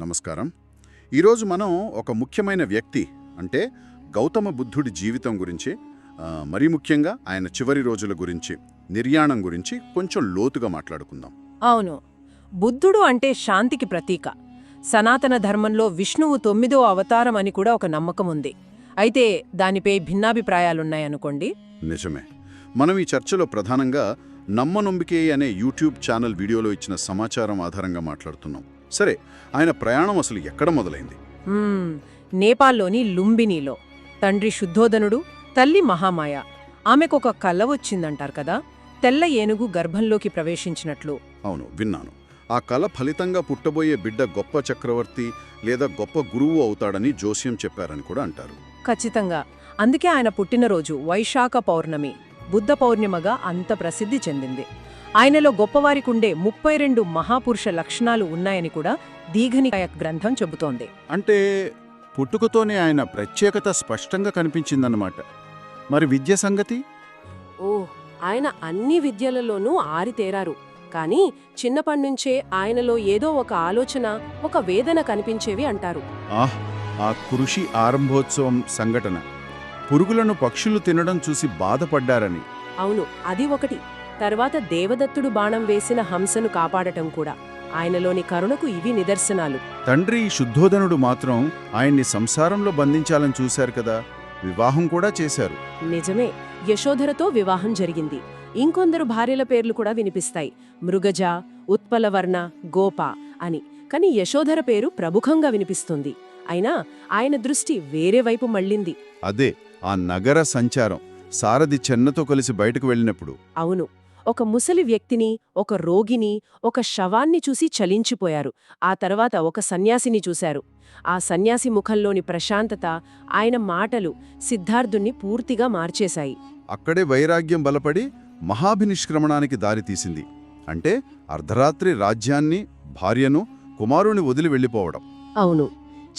నమస్కారం. ఈరోజు మనం ఒక ముఖ్యమైన వ్యక్తి అంటే గౌతమ బుద్ధుడి జీవితం గురించి మరీ ముఖ్యంగా ఆయన చివరి రోజుల గురించి నిర్యాణం గురించి కొంచెం లోతుగా మాట్లాడుకుందాం. అవును. బుద్ధుడు అంటే శాంతికి ప్రతీక. సనాతన ధర్మంలో విష్ణువు తొమ్మిదో అవతారం అని కూడా ఒక నమ్మకం ఉంది. అయితే దానిపై భిన్నాభిప్రాయాలున్నాయనుకోండి. నిజమే. మనం ఈ చర్చలో ప్రధానంగా నమ్మనొంబికే అనే యూట్యూబ్ ఛానల్ వీడియోలో ఇచ్చిన సమాచారం ఆధారంగా మాట్లాడుతున్నాం. సరే ఆయన ప్రయాణం అసలు ఎక్కడ మొదలైంది? నేపాల్లోని లుంబినీలో. తండ్రి శుద్ధోదనుడు తల్లి మహామాయ. ఆమెకొక కల వచ్చిందంటారు కదా తెల్ల ఏనుగు గర్భంలోకి ప్రవేశించినట్లు. అవును విన్నాను. ఆ కళ ఫలితంగా పుట్టబోయే బిడ్డ గొప్ప చక్రవర్తి లేదా గొప్ప గురువు అవుతాడని జోస్యం చెప్పారని కూడా అంటారు. ఖచ్చితంగా. అందుకే ఆయన పుట్టినరోజు వైశాఖ పౌర్ణమి. బుద్ధ పౌర్ణిమగా అంత ప్రసిద్ధి చెందింది. ఆయనలో గొప్పవారికుండే ముప్పై రెండు మహాపురుష లక్షణాలు ఉన్నాయని కూడా దీఘనికాయ గ్రంథం చెబుతోంది. అంటే పుట్టుకతోనే ఆయన ప్రత్యేకత స్పష్టంగా కనిపించిందన్నమాట. మరి విద్య సంగతి? ఓ ఆయన అన్ని విద్యలలోనూ ఆరితేరారు. కానీ చిన్నప్పటినుంచే ఆయనలో ఏదో ఒక ఆలోచన ఒక వేదన కనిపించేవి అంటారు. ఆహ్ ఆ కృషి ఆరంభోత్సవం సంఘటన. పురుగులను పక్షులు తినడం చూసి బాధపడ్డారని. అవును అది ఒకటి. తర్వాత దేవదత్తుడు బాణం వేసిన హంసను కాపాడటం కూడా. ఆయనలోని కరుణకు ఇవి నిదర్శనాలు. తండ్రి శుద్ధోదనుడు మాత్రం ఆయన్ని సంసారంలో బంధించాలని చూశారు కదా వివాహం కూడా చేశారు. నిజమే యశోధరతో వివాహం జరిగింది. ఇంకొందరు భార్యల పేర్లు కూడా వినిపిస్తాయి. మృగజ ఉత్పలవర్ణ గోప అని. కాని యశోధర పేరు ప్రముఖంగా వినిపిస్తుంది. అయినా ఆయన దృష్టి వేరే వైపు మళ్ళింది. అదే ఆ నగర సంచారం సారథి చెన్నతో కలిసి బయటకు వెళ్ళినప్పుడు. అవును ఒక ముసలి వ్యక్తిని ఒక రోగిని ఒక శవాన్ని చూసి చలించిపోయారు. ఆ తర్వాత ఒక సన్యాసిని చూశారు. ఆ సన్యాసి ముఖంలోని ప్రశాంతత ఆయన మాటలు సిద్ధార్థుణ్ణి పూర్తిగా మార్చేశాయి. అక్కడే వైరాగ్యం బలపడి మహాభినిష్క్రమణానికి దారితీసింది అంటే అర్ధరాత్రి రాజ్యాన్ని భార్యను కుమారుని వదిలి వెళ్ళిపోవడం. అవును.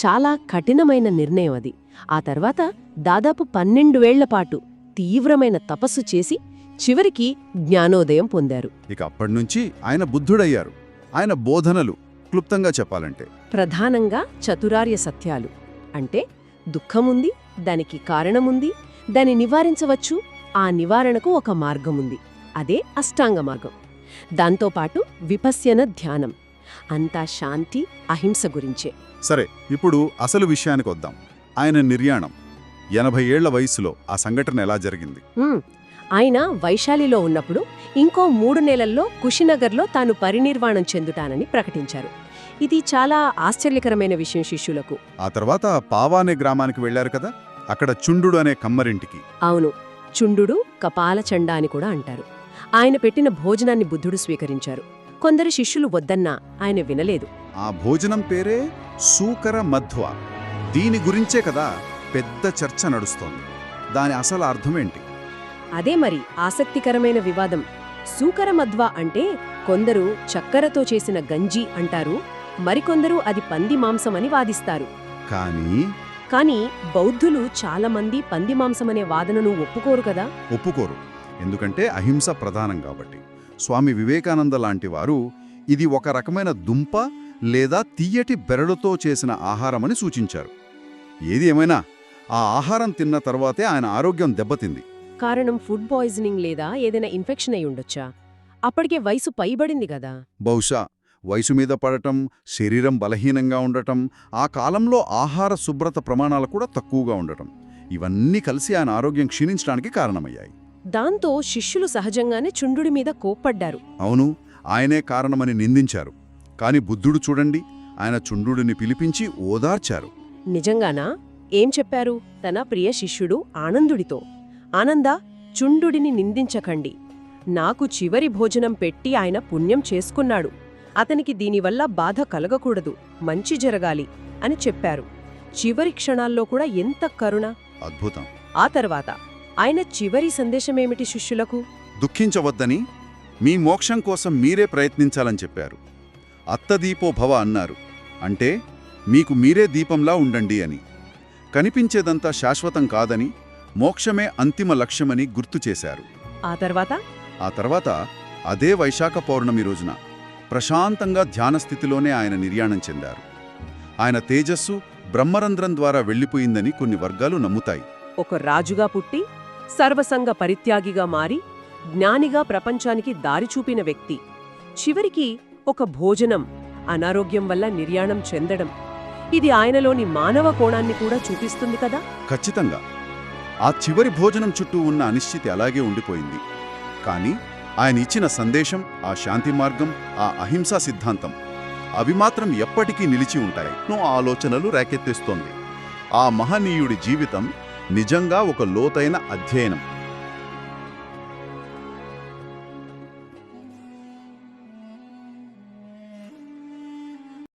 చాలా కఠినమైన నిర్ణయం అది. ఆ తర్వాత దాదాపు పన్నెండువేళ్ళ పాటు తీవ్రమైన తపస్సు చేసి చివరికి జ్ఞానోదయం పొందారు. ఇక అప్పటినుంచి ఆయన బుద్ధుడయ్యారు. ఆయన బోధనలు క్లుప్తంగా చెప్పాలంటే. ప్రధానంగా చతురార్య సత్యాలు. అంటే దుఃఖముంది దానికి కారణముంది దాన్ని నివారించవచ్చు. ఆ నివారణకు ఒక మార్గముంది. అదే అష్టాంగ మార్గం. దాంతోపాటు విపశ్యన ధ్యానం. అంతా శాంతి అహింస గురించే. సరే ఇప్పుడు అసలు విషయానికి వద్దాం ఆయన నిర్యాణం. ఎనభై ఏళ్ళ వయసులో ఆ సంఘటన ఎలా జరిగింది. ఆయన వైశాలిలో ఉన్నప్పుడు ఇంకో మూడు నెలల్లో కుషినగర్లో తాను పరినిర్వాణం చెందుతానని ప్రకటించారు. ఇది చాలా ఆశ్చర్యకరమైన విషయం శిష్యులకు. ఆ తర్వాత పావానే గ్రామానికి వెళ్ళారు కదా అక్కడ చుండు అనే కమ్మరింటికి. అవును చుండు కపాలచండ అని కూడా అంటారు. ఆయన పెట్టిన భోజనాన్ని బుద్ధుడు స్వీకరించారు. కొందరు శిష్యులు వద్దన్నా ఆయన వినలేదు. ఆ భోజనం పేరే సూకర మధ్వ. దీని గురించే కదా పెద్ద చర్చ నడుస్తోంది. దాని అసలు అర్థమేంటి అదే మరి ఆసక్తికరమైన వివాదం. సూకరమధ్వ అంటే కొందరు చక్కెరతో చేసిన గంజి అంటారు మరికొందరు అది పంది మాంసమని వాదిస్తారు. కానీ కానీ బౌద్ధులు చాలామంది పంది మాంసమనే వాదనను ఒప్పుకోరు కదా? ఒప్పుకోరు. ఎందుకంటే అహింస ప్రధానం కాబట్టి. స్వామి వివేకానంద లాంటి వారు ఇది ఒక రకమైన దుంప లేదా తీయటి బెరడుతో చేసిన ఆహారమని సూచించారు. ఏది ఏమైనా ఆ ఆహారం తిన్న తర్వాతే ఆయన ఆరోగ్యం దెబ్బతింది. కారణం ఫుడ్ పాయిజనింగ్ లేదా ఏదైనా ఇన్ఫెక్షన్ అయి ఉండొచ్చా? అప్పటికే వయసు పైబడింది కదా. బహుశా వయసు మీద పడటం శరీరం బలహీనంగా ఉండటం ఆ కాలంలో ఆహార శుభ్రత ప్రమాణాలు కూడా తక్కువగా ఉండటం. ఇవన్నీ కలిసి ఆయన ఆరోగ్యం క్షీణించడానికి కారణమయ్యాయి. దాంతో శిష్యులు సహజంగానే చుండుడి మీద కోప్పడ్డారు. అవును ఆయనే కారణమని నిందించారు. కాని బుద్ధుడు చూడండి ఆయన చుండుడిని పిలిపించి ఓదార్చారు. నిజంగానా? ఏం చెప్పారు? తన ప్రియ శిష్యుడు ఆనందుడితో. ఆనంద చుండుడిని నిందించకండి. నాకు చివరి భోజనం పెట్టి ఆయన పుణ్యం చేసుకున్నాడు. అతనికి దీనివల్ల బాధ కలగకూడదు. మంచి జరగాలి అని చెప్పారు. చివరి క్షణాల్లో కూడా ఎంత కరుణ! అద్భుతం. ఆ తర్వాత ఆయన చివరి సందేశమేమిటి శిష్యులకు? దుఃఖించవద్దని మీ మోక్షం కోసం మీరే ప్రయత్నించాలని చెప్పారు. అత్తదీపో భవ అన్నారు. అంటే మీకు మీరే దీపంలా ఉండండి అని. కనిపించేదంతా శాశ్వతం కాదని మోక్షమే అంతిమ లక్ష్యమని గుర్తు చేశారు. ఆ తర్వాత? ఆ తర్వాత అదే వైశాఖ పౌర్ణమి రోజున ప్రశాంతంగా ధ్యానస్థితిలోనే ఆయన నిర్యాణం చెందారు. ఆయన తేజస్సు బ్రహ్మరంధ్రం ద్వారా వెళ్ళిపోయిందని కొన్ని వర్గాలు నమ్ముతాయి. ఒక రాజుగా పుట్టి సర్వసంగ పరిత్యాగిగా మారి జ్ఞానిగా ప్రపంచానికి దారి చూపిన వ్యక్తి. చివరికి ఒక భోజనం అనారోగ్యం వల్ల నిర్యాణం చెందడం. ఇది ఆయనలోని మానవ కోణాన్ని కూడా చూపిస్తుంది కదా? ఖచ్చితంగా. ఆ చివరి భోజనం చుట్టూ ఉన్న అనిశ్చితి అలాగే ఉండిపోయింది. కానీ ఆయన ఇచ్చిన సందేశం ఆ శాంతి మార్గం ఆ అహింసా సిద్ధాంతం అవి మాత్రం ఎప్పటికీ నిలిచి ఉంటాయి. నో ఆలోచనలు రేకెత్తిస్తోంది. ఆ మహనీయుడి జీవితం నిజంగా ఒక లోతైన అధ్యయనం.